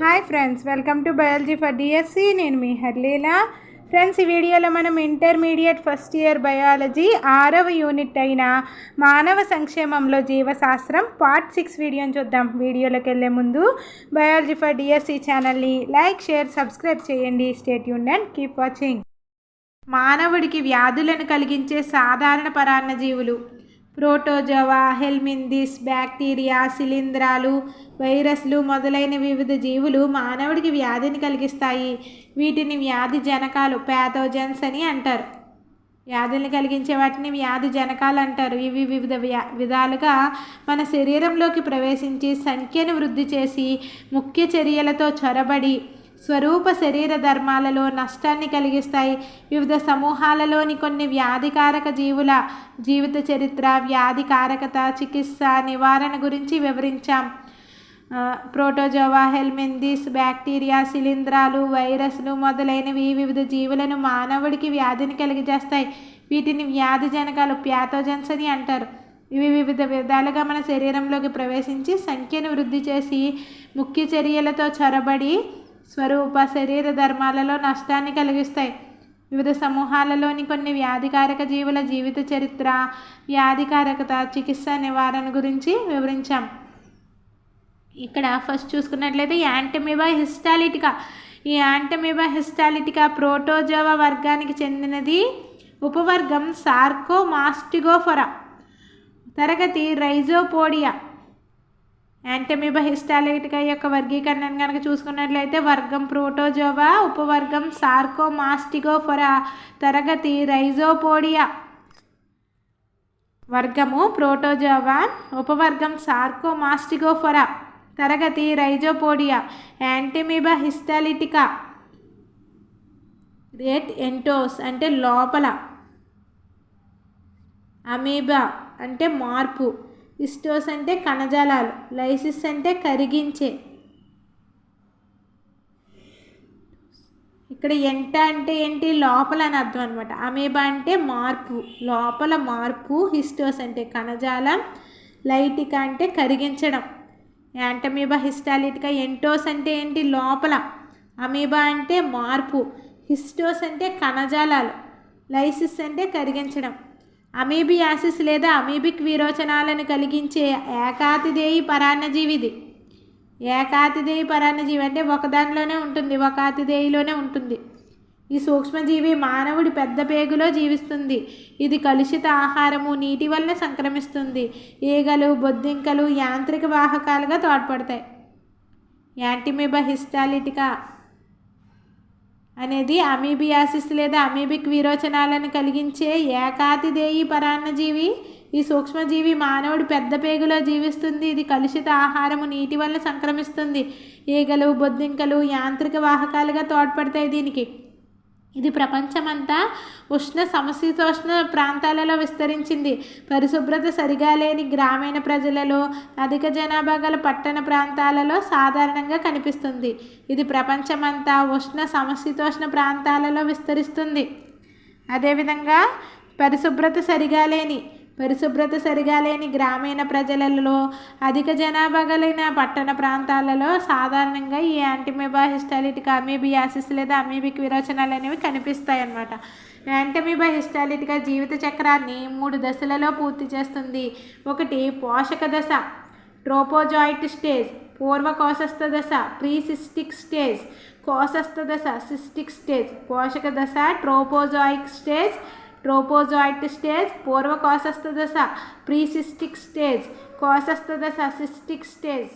Hi friends welcome to biology for DSC నేను మీ Harleela. Friends ఈ వీడియోలో మనం ఇంటర్మీడియట్ ఫస్ట్ ఇయర్ బయాలజీ ఆరవ యూనిట్ అయిన మానవ సంక్షేమంలో జీవశాస్త్రం పార్ట్ సిక్స్ వీడియోని చూద్దాం. వీడియోలోకి వెళ్ళే ముందు బయాలజీ ఫర్ డిఎస్సి ఛానల్ని లైక్ షేర్ సబ్స్క్రైబ్ చేయండి. స్టేట్ యూన్ అండ్ కీప్ వాచింగ్ మానవుడికి వ్యాధులను కలిగించే సాధారణ పరాన్న జీవులు ప్రోటోజోవా హెల్మిందిస్ బ్యాక్టీరియా శిలీంధ్రాలు వైరస్లు మొదలైన వివిధ జీవులు మానవుడికి వ్యాధిని కలిగిస్తాయి. వీటిని వ్యాధి జనకాలు ప్యాథోజన్స్ అని అంటారు. వ్యాధుల్ని కలిగించే వాటిని వ్యాధి జనకాలు అంటారు. ఇవి వివిధ వ్యా విధాలుగా మన శరీరంలోకి ప్రవేశించి సంఖ్యను వృద్ధి చేసి ముఖ్య చర్యలతో చొరబడి స్వరూప శరీర ధర్మాలలో నష్టాన్ని కలిగిస్తాయి. వివిధ సమూహాలలోని కొన్ని వ్యాధికారక జీవుల జీవిత చరిత్ర వ్యాధికారకత చికిత్స నివారణ గురించి వివరించాం. ప్రోటోజోవా హెల్మెందిస్ బ్యాక్టీరియా శిలీంధ్రాలు వైరస్లు మొదలైనవి వివిధ జీవులను మానవుడికి వ్యాధిని కలిగజేస్తాయి. వీటిని వ్యాధి జనకాలు ప్యాథోజన్స్ అని అంటారు. ఇవి వివిధ విధాలుగా మన శరీరంలోకి ప్రవేశించి సంఖ్యను వృద్ధి చేసి ముఖ్య చర్యలతో చొరబడి స్వరూప శరీర ధర్మాలలో నష్టాన్ని కలిగిస్తాయి. వివిధ సమూహాలలోని కొన్ని వ్యాధికారక జీవుల జీవిత చరిత్ర వ్యాధికారకత చికిత్స నివారణ గురించి వివరించాం. ఇక్కడ ఫస్ట్ చూసుకున్నట్లయితే యాంటమీబా హిస్టాలిటికా. ఈ యాంటమీబా హిస్టాలిటికా ప్రోటోజోవా వర్గానికి చెందినది ఉపవర్గం సార్కోమాస్టిగోఫొరా. తరగతి రైజోపోడియా. యాంటమీబా హిస్టాలిటికా యొక్క వర్గీకరణను కనుక చూసుకున్నట్లయితే వర్గం ప్రోటోజోవా ఉపవర్గం సార్కోమాస్టిగోఫొరా తరగతి రైజోపోడియా. వర్గము ప్రోటోజోవా ఉపవర్గం సార్కోమాస్టిగోఫొరా తరగతి రైజోపోడియా యాంటమీబా హిస్టాలిటికా రేట్ ఎంటోస్ అంటే లోపల. అమీబా అంటే మార్పు. ఇస్టోస్ అంటే కణజాలాలు లైసిస్ అంటే కరిగించే. ఇక్కడ ఎంట అంటే ఏంటి? లోపల అని అర్థం అనమాట అమీబా అంటే మార్పు. లోపల మార్పు హిస్టోస్ అంటే కణజాలం లైటిక అంటే కరిగించడం. యాంటమీబా హిస్టాలిటిక ఎంటోస్ అంటే ఏంటి? లోపల. అమీబా అంటే మార్పు. హిస్టోస్ అంటే కణజాలాలు లైసిస్ అంటే కరిగించడం. అమీబియాసిస్ లేదా అమీబిక్ విరోచనాలను కలిగించే ఏకాతిదేయి పరాన్నజీవిది. ఏకాతిదేయి పరాన్నజీవి అంటే ఒకదానిలోనే ఉంటుంది ఒక అతిదేయిలోనే ఉంటుంది. ఈ సూక్ష్మజీవి మానవుడి పెద్ద పేగులో జీవిస్తుంది. ఇది కలుషిత ఆహారము నీటి వల్ల సంక్రమిస్తుంది. ఈగలు బొద్దింకలు యాంత్రిక వాహకాలుగా తోడ్పడతాయి. యాంటిమీబా హిస్టాలిటికా అనేది అమీబియాసిస్ లేదా అమీబిక్ విరోచనాలను కలిగించే ఏకాతిదేయి పరాన్నజీవి. ఈ సూక్ష్మజీవి మానవుడు పెద్ద పేగులో జీవిస్తుంది. ఇది కలుషిత ఆహారము నీటి వల్ల సంక్రమిస్తుంది. ఈగలు బొద్దింకలు యాంత్రిక వాహకాలుగా తోడ్పడతాయి దీనికి. ఇది ప్రపంచమంతా ఉష్ణ సమశీతోష్ణ ప్రాంతాలలో విస్తరించింది. పరిశుభ్రత సరిగా లేని గ్రామీణ ప్రజలలో అధిక జనాభా గల పట్టణ ప్రాంతాలలో సాధారణంగా కనిపిస్తుంది. ఇది ప్రపంచమంతా ఉష్ణ సమశీతోష్ణ ప్రాంతాలలో విస్తరిస్తుంది. అదేవిధంగా పరిశుభ్రత సరిగా లేని పరిశుభ్రత సరిగా లేని గ్రామీణ ప్రజలలో అధిక జనాభా కలిగిన పట్టణ ప్రాంతాలలో సాధారణంగా ఈ యాంటీమీబా హిస్టాలిటిక్ అమీబియాసిస్ లేదా అమీబిక్ విరోచనాలు అనేవి కనిపిస్తాయి అన్నమాట యాంటమీబా హిస్టాలిటికా జీవిత చక్రాన్ని మూడు దశలలో పూర్తి చేస్తుంది. ఒకటి పోషక దశ ట్రోపోజాయిట్ స్టేజ్ పూర్వ కోశస్థ దశ ప్రీసిస్టిక్ స్టేజ్ కోశస్థ దశ సిస్టిక్ స్టేజ్ పోషక దశ ట్రోపోజాయిక్ స్టేజ్ ట్రోపోజాయిట్ స్టేజ్ పూర్వ కోశస్థ దశ ప్రీసిస్టిక్ స్టేజ్ కోశస్థ దశ సిస్టిక్ స్టేజ్.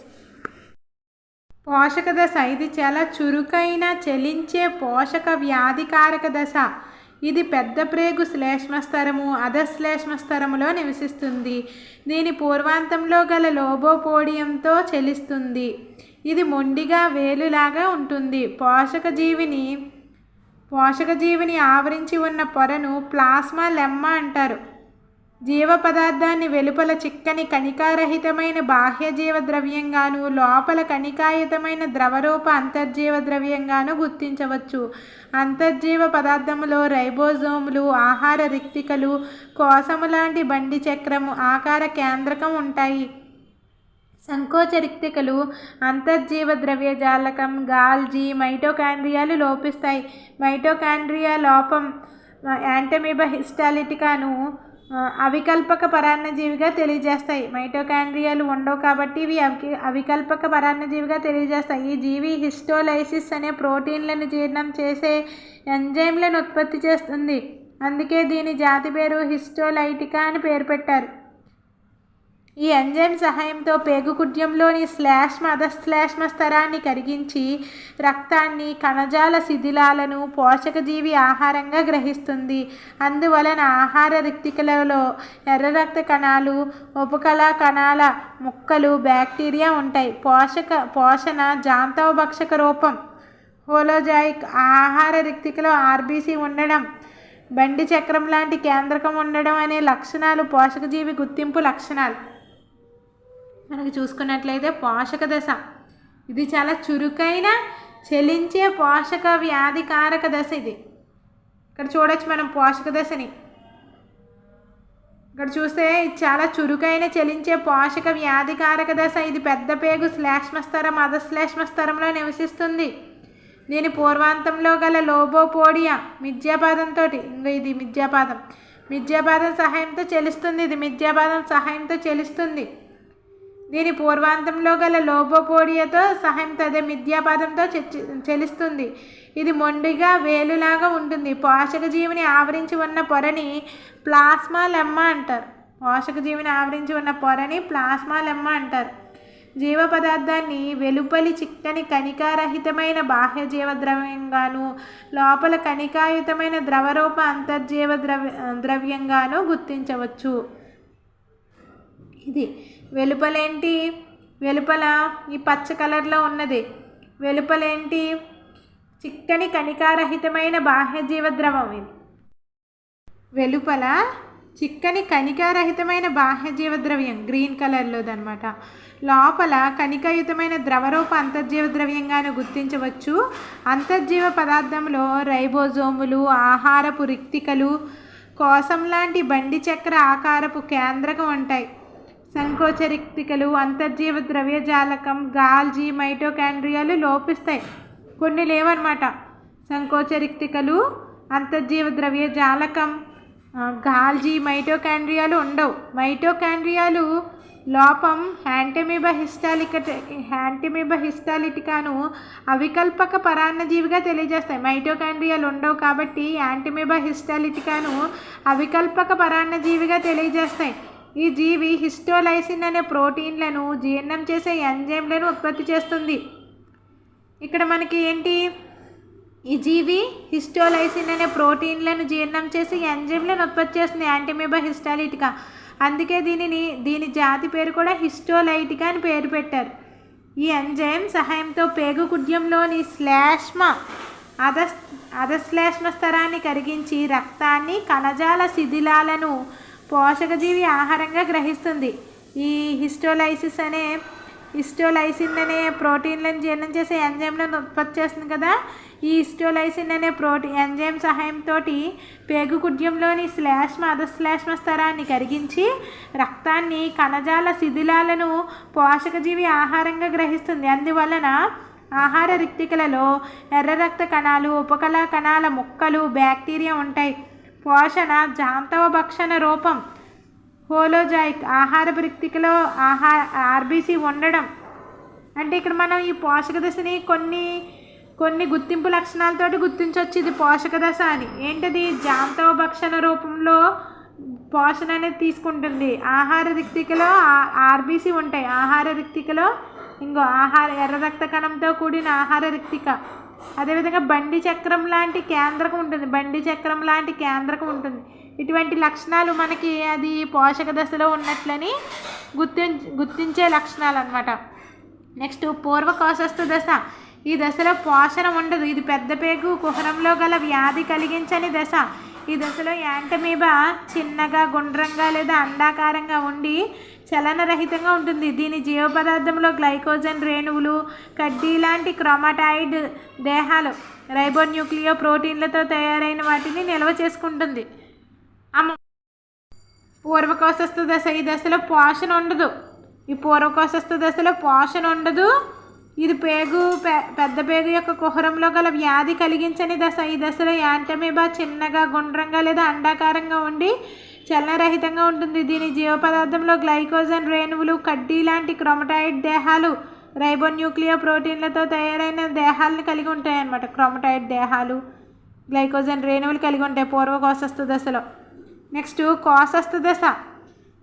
పోషక దశ ఇది చాలా చురుకైన చలించే పోషక వ్యాధికారక దశ. ఇది పెద్ద ప్రేగు శ్లేష్మస్తరము అధశ్లేష్మస్తరములో నివసిస్తుంది. దీని పూర్వాంతంలో గల లోబోపోడియంతో చెలిస్తుంది. ఇది మొండిగా వేలులాగా ఉంటుంది. పోషక జీవిని పోషక జీవిని ఆవరించి ఉన్న పొరను ప్లాస్మా లెమ్మ అంటారు. జీవ పదార్థాన్ని వెలుపల చిక్కని కణికారహితమైన బాహ్య జీవ ద్రవ్యంగాను లోపల కణికాయుతమైన ద్రవరూప అంతర్జీవ ద్రవ్యంగాను గుర్తించవచ్చు. అంతర్జీవ పదార్థములో రైబోజోములు ఆహార రిక్తికలు కోసము లాంటి బండి చక్రము ఆకార కేంద్రకం ఉంటాయి. సంకోచరిక్తికలు అంతర్జీవ ద్రవ్యజాలకం గాల్జీ మైటోకాండ్రియాలు లోపిస్తాయి. మైటోకాండ్రియా లోపం యాంటమీబా హిస్టాలిటికాను అవికల్పక పరాన్నజీవిగా తెలియజేస్తాయి. మైటోకాండ్రియాలు ఉండవు కాబట్టి ఇవి అవి అవికల్పక పరాన్నజీవిగా తెలియజేస్తాయి. ఈ జీవి హిస్టోలైసిస్ అనే ప్రోటీన్లను జీర్ణం చేసే ఎంజైమ్లను ఉత్పత్తి చేస్తుంది. అందుకే దీని జాతి పేరు హిస్టోలైటికా అని పేరు పెట్టారు. ఈ ఎంజైమ్ సహాయంతో పేగుకుడ్యంలోని శ్లేష్మ అధశ్లాష్మ స్తరాన్ని కరిగించి రక్తాన్ని కణజాల శిథిలాలను పోషకజీవి ఆహారంగా గ్రహిస్తుంది. అందువలన ఆహార రిక్తికలలో ఎర్ర రక్త కణాలు ఉపకళా కణాల ముక్కలు బ్యాక్టీరియా ఉంటాయి. పోషక పోషణ జాంతవభక్షక రూపం హోలోజాయిక్ ఆహార రిక్తికలో ఆర్బీసీ ఉండడం బండి చక్రం లాంటి కేంద్రకం ఉండడం అనే లక్షణాలు పోషకజీవి గుర్తింపు లక్షణాలు. మనకు చూసుకున్నట్లయితే పోషక దశ. ఇది చాలా చురుకైన చెలించే పోషక వ్యాధికారక దశ ఇది. ఇక్కడ చూడొచ్చు మనం పోషక దశని. ఇక్కడ చూస్తే ఇది చాలా చురుకైన చెలించే పోషక వ్యాధికారక దశ. ఇది పెద్ద పేగు శ్లేష్మస్తరం అధశ్లేష్మస్తరంలో నివసిస్తుంది. దీని పూర్వాంతంలో గల లోబోపోడియా మిథ్యాపాదంతో ఇంకా ఇది మిథ్యాపాదం. మిథ్యాపాదం సహాయంతో చెలుస్తుంది ఇది మిథ్యాపాదం సహాయంతో చెలుస్తుంది. దీని పూర్వాంతంలో గల లోబోపోడియాతో సహాయం తదే మిథ్యాపాదంతో చెచ్చి చెలుస్తుంది. ఇది మొండిగా వేలులాగా ఉంటుంది. పోషక జీవిని ఆవరించి ఉన్న పొరని ప్లాస్మా లెమ్మ అంటారు. పోషక జీవిని ఆవరించి ఉన్న పొరని ప్లాస్మా లెమ్మ అంటారు. జీవ పదార్థాన్ని వెలుపలి చిక్కని కణికారహితమైన బాహ్య జీవ ద్రవ్యంగాను లోపల కణికాయుతమైన ద్రవరూప అంతర్జీవ ద్రవ్య ద్రవ్యంగాను గుర్తించవచ్చు. ఇది వెలుపలేంటి? వెలుపల ఈ పచ్చ కలర్లో ఉన్నది. వెలుపలేంటి? చిక్కని కణికారహితమైన బాహ్య జీవద్రవం ఇది. వెలుపల చిక్కని కణికారహితమైన బాహ్య జీవద్రవ్యం గ్రీన్ కలర్లోదనమాట లోపల కణికాయుతమైన ద్రవరూప అంతర్జీవ ద్రవ్యంగాను గుర్తించవచ్చు. అంతర్జీవ పదార్థంలో రైబోజోములు ఆహారపు రిక్తికలు కోసం లాంటి బండి చక్ర ఆకారపు కేంద్రకం ఉంటాయి. సంకోచరిక్తికలు అంతర్జీవ ద్రవ్యజాలకం గాల్జీ మైటోకాండ్రియాలు లోపిస్తాయి. కొన్ని లేవన్నమాట. సంకోచరిక్తికలు అంతర్జీవ ద్రవ్యజాలకం ఆ, గాల్జీ మైటోకాండ్రియాలు ఉండవు. మైటోకాండ్రియాలు లోపం హ్యాంటమీబా హిస్టాలిక హ్యాంటమీబా హిస్టాలిటికాను అవికల్పక పరాన్నజీవిగా తెలియజేస్తాయి. మైటోకాండ్రియాలు ఉండవు కాబట్టి యాంటమీబా హిస్టాలిటికాను అవికల్పక పరాన్నజీవిగా తెలియజేస్తాయి. ఈ జీవి హిస్టోలైసిన్ అనే ప్రోటీన్లను జీర్ణం చేసే ఎంజైమ్లను ఉత్పత్తి చేస్తుంది. ఇక్కడ మనకి ఏంటి? ఈ జీవి హిస్టోలైసిన్ అనే ప్రోటీన్లను జీర్ణం చేసి ఎంజైమ్లను ఉత్పత్తి చేస్తుంది యాంటీమీబా హిస్టాలిటికా అందుకే దీనిని దీని జాతి పేరు కూడా హిస్టోలైటికా అని పేరు పెట్టారు. ఈ ఎంజైమ్ సహాయంతో పేగు కుడ్యంలోని శ్లేష్మ అధ అధశ్లేష్మ స్తరాన్ని కరిగించి రక్తాన్ని కణజాల శిథిలాలను పోషకజీవి ఆహారంగా గ్రహిస్తుంది. ఈ హిస్టోలైసిస్ అనే హిస్టోలైసిన్ అనే ప్రోటీన్లను జీర్ణం చేసే ఎంజైమ్లను ఉత్పత్తి చేస్తుంది కదా. ఈ హిస్టోలైసిన్ అనే ప్రోటీ ఎంజైమ్ సహాయంతో పేగు కుడ్యంలోని శ్లేష్మ అధశ్లేష్మ కరిగించి రక్తాన్ని కణజాల శిథిలాలను పోషకజీవి ఆహారంగా గ్రహిస్తుంది. అందువలన ఆహార రిక్తికలలో ఎర్ర రక్త కణాలు ఉపకళా కణాల ముక్కలు బ్యాక్టీరియా ఉంటాయి. పోషణ జాంతవ భక్షణ రూపం హోలోజాయిక్ ఆహార రిక్తికలో ఆహార ఆర్బీసీ ఉండడం. అంటే ఇక్కడ మనం ఈ పోషక దశని కొన్ని కొన్ని గుర్తింపు లక్షణాలతోటి గుర్తించవచ్చు ఇది పోషక దశ అని. ఏంటది? జాంతవ భక్షణ రూపంలో పోషణ అనేది తీసుకుంటుంది. ఆహార రిక్తికలో ఆర్బీసీ ఉంటాయి. ఆహార రిక్తికలో ఇంకో ఆహార ఎర్ర రక్త కణంతో కూడిన ఆహార రిక్తిక అదేవిధంగా బండి చక్రం లాంటి కేంద్రకం ఉంటుంది. బండి చక్రం లాంటి కేంద్రకం ఉంటుంది. ఇటువంటి లక్షణాలు మనకి అది పోషక దశలో ఉన్నట్లని గుర్తిం గుర్తించే లక్షణాలు అనమాట నెక్స్ట్ పూర్వకోశస్థ దశ. ఈ దశలో పోషణ ఉండదు. ఇది పెద్ద పేగు కుహరంలో గల వ్యాధి కలిగించని దశ. ఈ దశలో యాంటమీబా చిన్నగా గుండ్రంగా లేదా అండాకారంగా ఉండి చలనరహితంగా ఉంటుంది. దీని జీవ పదార్థంలో గ్లైకోజన్ రేణువులు కడ్డీ లాంటి క్రోమాటాయిడ్ దేహాలు రైబోన్యూక్లియో ప్రోటీన్లతో తయారైన వాటిని నిల్వ చేసుకుంటుంది. అమ్మ పూర్వకోశస్థ దశ ఈ దశలో పోషణ ఉండదు. ఈ పూర్వకోశస్థ దశలో పోషణ ఉండదు. ఇది పేగు పెద్ద పేగు యొక్క కుహరంలో గల వ్యాధి కలిగించని దశ. ఈ దశలో యాంటమీబా చిన్నగా గుండ్రంగా లేదా అండాకారంగా ఉండి చలనరహితంగా ఉంటుంది. దీని జీవ పదార్థంలో గ్లైకోజన్ రేణువులు కడ్డీ లాంటి క్రోమటాయిడ్ దేహాలు రైబోన్యూక్లియో ప్రోటీన్లతో తయారైన దేహాలను కలిగి ఉంటాయి అన్నమాట క్రోమటాయిడ్ దేహాలు గ్లైకోజన్ రేణువులు కలిగి ఉంటాయి పూర్వకోశస్థ దశలో. నెక్స్ట్ కోసస్థ దశ.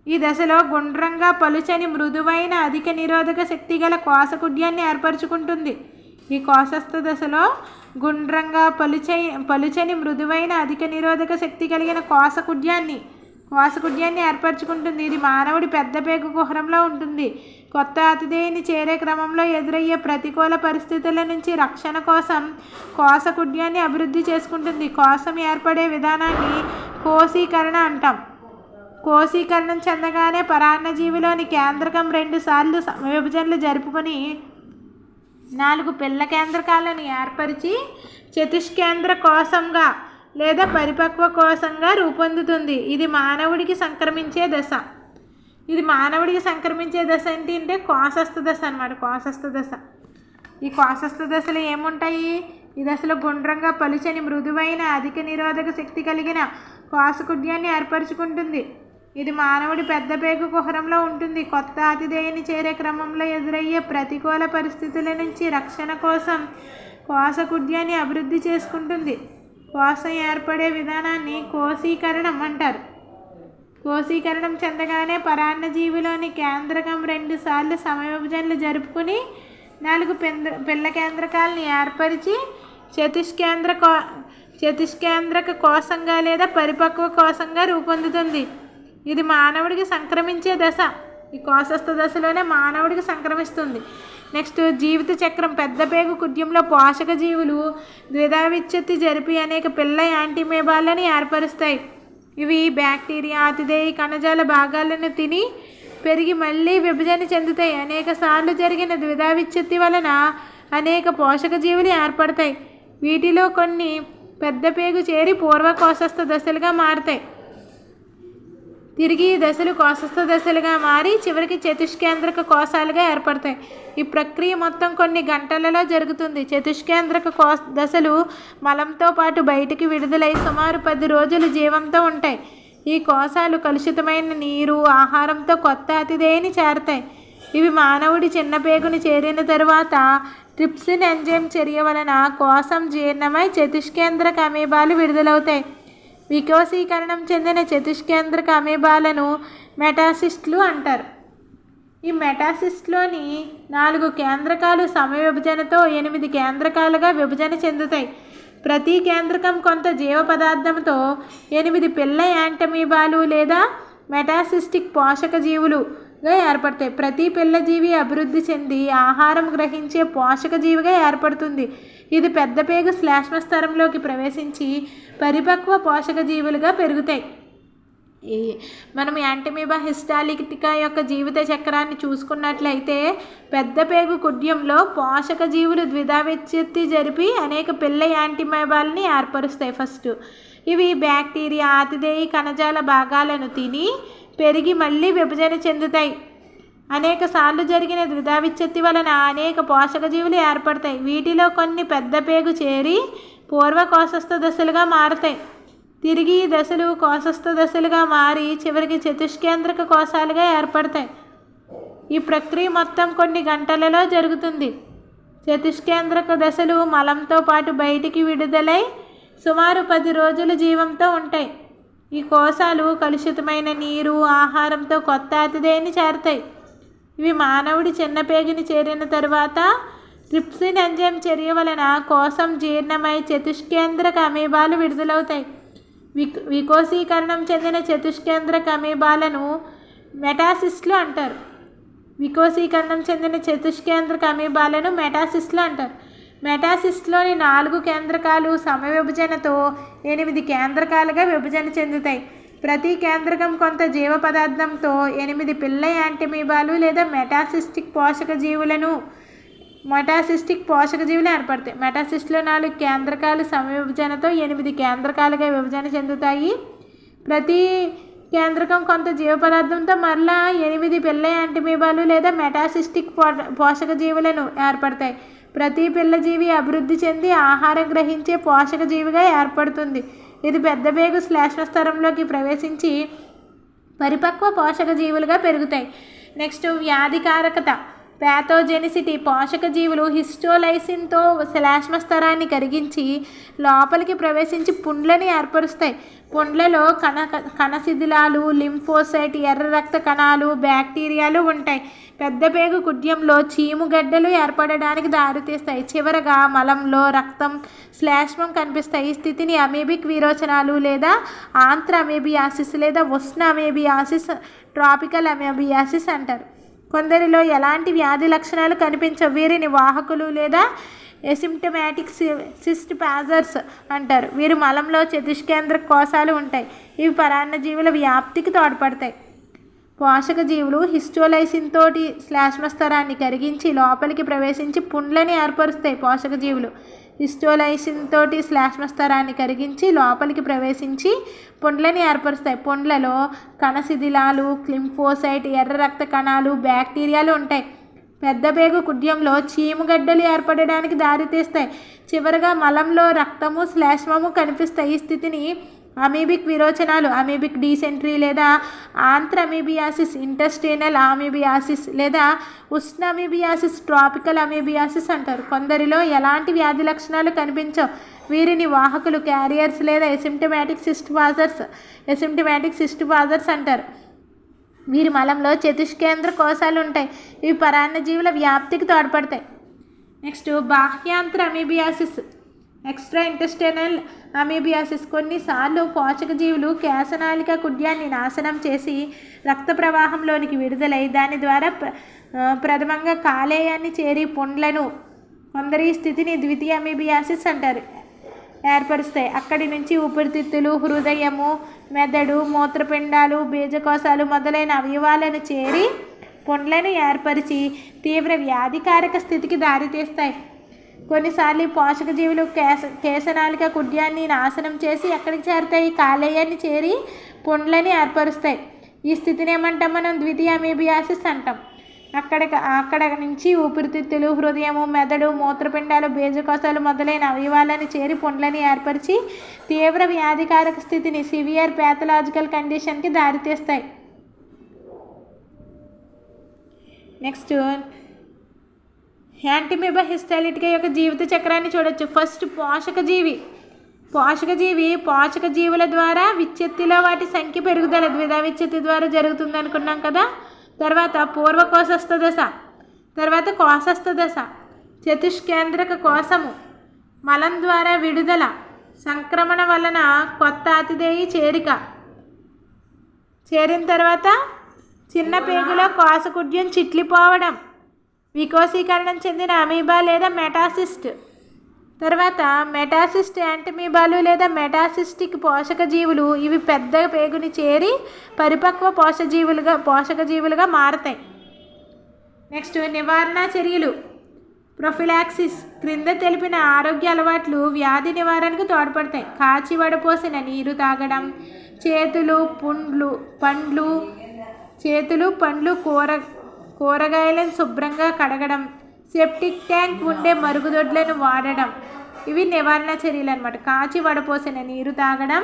ఈ దశలో గుండ్రంగా పలుచని మృదువైన అధిక నిరోధక శక్తి గల కోసకుడ్యాన్ని ఏర్పరచుకుంటుంది. ఈ కోశస్థ దశలో గుండ్రంగా పలుచై పలుచని మృదువైన అధిక నిరోధక శక్తి కలిగిన కోసకుడ్యాన్ని కోసకుడ్యాన్ని ఏర్పరచుకుంటుంది. ఇది మానవుడి పెద్ద పేగు కుహరంలో ఉంటుంది. కొత్త అతిథేయుని చేరే క్రమంలో ఎదురయ్యే ప్రతికూల పరిస్థితుల నుంచి రక్షణ కోసం కోసకుడ్యాన్ని అభివృద్ధి చేసుకుంటుంది. కోసం ఏర్పడే విధానాన్ని కోశీకరణ అంటాం. కోశీకరణం చెందగానే పరాన్నజీవిలోని కేంద్రకం రెండుసార్లు విభజనలు జరుపుకొని నాలుగు పిల్ల కేంద్రకాలను ఏర్పరిచి చతుష్కేంద్ర కోశంగా లేదా పరిపక్వ కోశంగా రూపొందుతుంది. ఇది మానవుడికి సంక్రమించే దశ. ఇది మానవుడికి సంక్రమించే దశ ఏంటి? అంటే కోశస్థ దశ అనమాట కోశస్థ దశ. ఈ కోశస్థ దశలు ఏముంటాయి? ఈ దశలో గుండ్రంగా పలుచని మృదువైన అధిక నిరోధక శక్తి కలిగిన కోశకుడ్యాన్ని ఏర్పరచుకుంటుంది. ఇది మానవుడి పెద్ద పేగు కుహరంలో ఉంటుంది. కొత్త అతిథేయుని చేరే క్రమంలో ఎదురయ్యే ప్రతికూల పరిస్థితుల నుంచి రక్షణ కోసం కోశకుడ్యాన్ని అభివృద్ధి చేసుకుంటుంది. కోశం ఏర్పడే విధానాన్ని కోశీకరణం అంటారు. కోశీకరణం చెందగానే పరాన్నజీవిలోని కేంద్రకం రెండుసార్లు సమవిభజనలు జరుపుకుని నాలుగు పెంద పిల్ల కేంద్రకాలను ఏర్పరిచి చతుష్కేంద్ర కో చతుష్కేంద్రక కోశంగా లేదా పరిపక్వ కోశంగా రూపొందుతుంది. ఇది మానవుడికి సంక్రమించే దశ. ఈ కోశస్థ దశలోనే మానవుడికి సంక్రమిస్తుంది. నెక్స్ట్ జీవిత చక్రం పెద్ద పేగు కుడ్యంలో పోషక జీవులు ద్విధావిచ్ఛత్తి జరిపి అనేక పిల్ల యాంటీమేబాలను ఏర్పరుస్తాయి. ఇవి బ్యాక్టీరియా అతిదేయ కణజాల భాగాలను తిని పెరిగి మళ్ళీ విభజన చెందుతాయి. అనేక సార్లు జరిగిన ద్విధావిచ్ఛత్తి వలన అనేక పోషక జీవులు ఏర్పడతాయి. వీటిలో కొన్ని పెద్ద పేగు చేరి పూర్వకోశస్థ దశలుగా మారుతాయి. తిరిగి ఈ దశలు కోశస్థ దశలుగా మారి చివరికి చతుష్కేంద్రక కోశాలుగా ఏర్పడతాయి. ఈ ప్రక్రియ మొత్తం కొన్ని గంటలలో జరుగుతుంది. చతుష్కేంద్రక కోశ దశలు మలంతో పాటు బయటికి విడుదలై సుమారు పది రోజులు జీవంతో ఉంటాయి. ఈ కోశాలు కలుషితమైన నీరు ఆహారంతో కొత్త అతిథేయని చేరతాయి. ఇవి మానవుడి చిన్నపేగుని చేరిన తరువాత ట్రిప్సిన్ ఎంజైమ్ చర్య వలన కోశం జీర్ణమై చతుష్కేంద్రక అమీబాలు విడుదలవుతాయి. వికోసీకరణం చెందిన చతుష్కేంద్రక అమీబాలను మెటాసిస్ట్లు అంటారు. ఈ మెటాసిస్ట్లోని నాలుగు కేంద్రకాలు సమవిభజనతో ఎనిమిది కేంద్రకాలుగా విభజన చెందుతాయి. ప్రతి కేంద్రకం కొంత జీవ పదార్థంతో ఎనిమిది పిల్ల యాంటమీబాలు లేదా మెటాసిస్టిక్ పోషక జీవులు జీవులుగా ఏర్పడతాయి. ప్రతి పిల్ల జీవి అభివృద్ధి చెంది ఆహారం గ్రహించే పోషక జీవిగా ఏర్పడుతుంది. ఇది పెద్ద పేగు శ్లేష్మ స్తరంలోకి ప్రవేశించి పరిపక్వ పోషక జీవులుగా పెరుగుతాయి. ఈ మనం యాంటమీబా హిస్టాలిటికా యొక్క జీవిత చక్రాన్ని చూసుకున్నట్లయితే పెద్ద పేగు కుడ్యంలో పోషక జీవులు ద్విధావిచ్ఛత్తి జరిపి అనేక పిల్ల యాంటీమీబాలని ఏర్పరుస్తాయి. ఫస్ట్ ఇవి బ్యాక్టీరియా ఆతిథేయ కణజాల భాగాలను తిని పెరిగి మళ్ళీ విభజన చెందుతాయి. అనేక సార్లు జరిగిన ద్విధావిచ్ఛత్తి వలన అనేక పోషక జీవులు ఏర్పడతాయి. వీటిలో కొన్ని పెద్ద పేగు చేరి పూర్వ కోశస్థ దశలుగా మారతాయి. తిరిగి ఈ దశలు కోశస్థ దశలుగా మారి చివరికి చతుష్కేంద్రక కోశాలుగా ఏర్పడతాయి. ఈ ప్రక్రియ మొత్తం కొన్ని గంటలలో జరుగుతుంది. చతుష్కేంద్రక దశలు మలంతో పాటు బయటికి విడుదలై సుమారు పది రోజులు జీవంతో ఉంటాయి. ఈ కోశాలు కలుషితమైన నీరు ఆహారంతో కొత్త అతిథేయని చేరతాయి. ఇవి మానవుడి చిన్న పేగిని చేరిన తరువాత ట్రిప్సిన్ ఎంజైమ్ చర్య వలన కోశం జీర్ణమై చతుష్కేంద్రక అమీబాలు విడుదలవుతాయి. వి వికోసీకరణం చెందిన చతుష్కేంద్రక అమీబాలను మెటాసిస్ట్లు అంటారు. వికోసీకరణం చెందిన చతుష్కేంద్రక అమీబాలను మెటాసిస్ట్లు అంటారు. మెటాసిస్ట్లోని నాలుగు కేంద్రకాలు సమవిభజనతో ఎనిమిది కేంద్రకాలుగా విభజన చెందుతాయి. ప్రతి కేంద్రకం కొంత జీవ పదార్థంతో ఎనిమిది పిల్ల యాంటిమీబాలు లేదా మెటాసిస్టిక్ పోషక జీవులను మెటాసిస్టిక్ పోషక జీవులు ఏర్పడతాయి. మెటాసిస్ట్లో నాలుగు కేంద్రకాలు సమవిభజనతో ఎనిమిది కేంద్రకాలుగా విభజన చెందుతాయి. ప్రతి కేంద్రకం కొంత జీవ పదార్థంతో మరలా ఎనిమిది పిల్ల యాంటిమీబాలు లేదా మెటాసిస్టిక్ పో పోషక జీవులను ఏర్పడతాయి. ప్రతి పిల్లజీవి అభివృద్ధి చెంది ఆహారం గ్రహించే పోషక జీవిగా ఏర్పడుతుంది. ఇది పెద్ద పేగు శ్లేష్మ స్తరంలోకి ప్రవేశించి పరిపక్వ పోషక జీవులుగా పెరుగుతాయి. నెక్స్ట్ వ్యాధికారకత. ప్యాథోజెనిసిటీ పోషక జీవులు హిస్టోలైసిన్తో శ్లాష్మ స్తరాన్ని కరిగించి లోపలికి ప్రవేశించి పుండ్లని ఏర్పరుస్తాయి. పుండ్లలో కణ కణశిథిలాలు లింఫోసైట్ ఎర్ర రక్త కణాలు బ్యాక్టీరియాలు ఉంటాయి. పెద్ద పేగు కుడ్యంలో చీముగడ్డలు ఏర్పడడానికి దారితీస్తాయి. చివరగా మలంలో రక్తం శ్లేష్మం కనిపిస్తాయి. ఈ స్థితిని అమేబిక్ విరోచనాలు లేదా ఆంత్ర అమేబియాసిస్ లేదా ఉష్ణ అమేబియాసిస్ ట్రాపికల్ అమేబియాసిస్ అంటారు. కొందరిలో ఎలాంటి వ్యాధి లక్షణాలు కనిపించవు. వీరిని వాహకులు లేదా ఎసిమ్టమాటిక్ సిస్ట్ పాజర్స్ అంటారు. వీరి మలంలో చతుష్కేంద్ర కోశాలు ఉంటాయి. ఇవి పరాన్నజీవుల వ్యాప్తికి తోడ్పడతాయి. పోషక జీవులు హిస్టోలైసిన్ తోటి శ్లేష్మ స్తరాన్ని కరిగించి లోపలికి ప్రవేశించి పుండ్లని ఏర్పరుస్తాయి పోషక జీవులు. ఇస్టోలైసిన్ తోటి శ్లేష్మ కరిగించి లోపలికి ప్రవేశించి పుండ్లని ఏర్పరుస్తాయి. పుండ్లలో కణశిథిలాలు క్లింఫోసైట్ ఎర్ర రక్త కణాలు బ్యాక్టీరియాలు ఉంటాయి. పెద్ద పేగు కుడ్యంలో చీముగడ్డలు ఏర్పడడానికి దారితీస్తాయి. చివరగా మలంలో రక్తము శ్లేష్మము కనిపిస్తాయి. ఈ స్థితిని అమీబిక్ విరోచనాలు అమీబిక్ డీసెంట్రీ లేదా ఆంత్రమీబియాసిస్ అమీబియాసిస్ అమీబియాసిస్ లేదా ఉష్ణ అమీబియాసిస్ ట్రాపికల్ అమీబియాసిస్ అంటారు. కొందరిలో ఎలాంటి వ్యాధి లక్షణాలు కనిపించవు? వీరిని వాహకులు క్యారియర్స్ లేదా asymptomatic cyst passers asymptomatic cyst passers అంటారు. వీరి మలంలో చతుష్కేంద్ర కోశాలు ఉంటాయి. ఇవి పరాన్నజీవుల వ్యాప్తికి తోడ్పడతాయి. నెక్స్ట్ బాహ్యాంత్ర అమీబియాసిస్ ఎక్స్ట్రా ఇంటెస్టైనల్ అమీబియాసిస్ కొన్నిసార్లు పోషక జీవులు కేశనాళిక కుడ్యాన్ని నాశనం చేసి రక్త ప్రవాహంలోనికి విడుదలై దాని ద్వారా ప్ర ప్రథమంగా కాలేయాన్ని చేరి పుండ్లను కొందరి స్థితిని ద్వితీయ అమీబియాసిస్ అంటారు ఏర్పరుస్తాయి. అక్కడి నుంచి ఊపిరితిత్తులు హృదయము మెదడు మూత్రపిండాలు బీజకోశాలు మొదలైన అవయవాలను చేరి పుండ్లను ఏర్పరిచి తీవ్ర వ్యాధికారక స్థితికి దారితీస్తాయి. కొన్నిసార్లు పోషక జీవులు కేస కేశనాలిక కుడ్యాన్ని నాశనం చేసి ఎక్కడికి చేరుతాయి? కాలేయాన్ని చేరి పుండ్లని ఏర్పరుస్తాయి. ఈ స్థితిని ఏమంటాం మనం? ద్వితీయ అమీబియాసిస్ అంటాం. అక్కడ అక్కడ నుంచి ఊపిరితిత్తులు హృదయము మెదడు మూత్రపిండాలు బీజకోశాలు మొదలైన అవయవాలను చేరి పుండ్లని ఏర్పరిచి తీవ్ర వ్యాధికారక స్థితిని సివియర్ ప్యాథలాజికల్ కండిషన్కి దారితీస్తాయి. నెక్స్ట్ యాంటీమీబా హిస్టాలిటికా యొక్క జీవిత చక్రాన్ని చూడొచ్చు. ఫస్ట్ పోషక జీవి. పోషక జీవి పోషక జీవుల ద్వారా విచ్ఛత్తిలో వాటి సంఖ్య పెరుగుదల ద్విధా విచ్ఛత్తి ద్వారా జరుగుతుంది అనుకున్నాం కదా? తర్వాత పూర్వకోశస్థ దశ తర్వాత కోశస్థ దశ చతుష్కేంద్రక కోశము మలం ద్వారా విడుదల సంక్రమణ వలన కొత్త అతిథేయి చేరిక. చేరిన తర్వాత చిన్న పేగులో కోసకుడ్యం చిట్లిపోవడం. వికోసీకరణం చెందిన అమీబా లేదా మెటాసిస్ట్? తర్వాత మెటాసిస్ట్ యాంటమీబాలు లేదా మెటాసిస్టిక్ పోషక జీవులు ఇవి పెద్ద పేగుని చేరి పరిపక్వ పోషజీవులుగా పోషక జీవులుగా మారతాయి. నెక్స్ట్ నివారణ చర్యలు. ప్రొఫిలాక్సిస్ క్రింద తెలిపిన ఆరోగ్య అలవాట్లు వ్యాధి నివారణకు తోడ్పడతాయి. కాచి వడపోసిన నీరు తాగడం చేతులు పుండ్లు పండ్లు చేతులు పండ్లు కూర కూరగాయలను శుభ్రంగా కడగడం సెప్టిక్ ట్యాంక్ ఉండే మరుగుదొడ్లను వాడడం ఇవి నివారణ చర్యలు అనమాట కాచి వడపోసిన నీరు తాగడం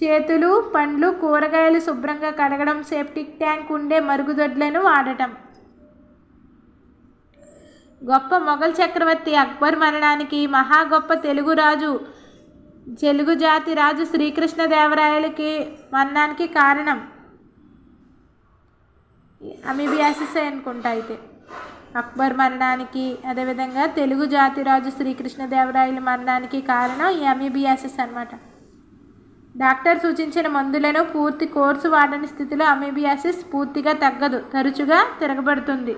చేతులు పండ్లు కూరగాయలు శుభ్రంగా కడగడం సెప్టిక్ ట్యాంక్ ఉండే మరుగుదొడ్లను వాడటం. గొప్ప మొఘల్ చక్రవర్తి అక్బర్ మరణానికి మహా గొప్ప తెలుగు రాజు తెలుగు జాతి రాజు శ్రీకృష్ణదేవరాయలకి మరణానికి కారణం. అమీబియాసిస్ అనుకుంటా అయితే. అక్బర్ మరణానికి అదేవిధంగా తెలుగు జాతి రాజు శ్రీకృష్ణదేవరాయల మరణానికి కారణం ఈ అమీబియాసిస్ అనమాట డాక్టర్ సూచించిన మందులను పూర్తి కోర్సు వాడని స్థితిలో అమీబియాసిస్ పూర్తిగా తగ్గదు తరచుగా తిరగబడుతుంది.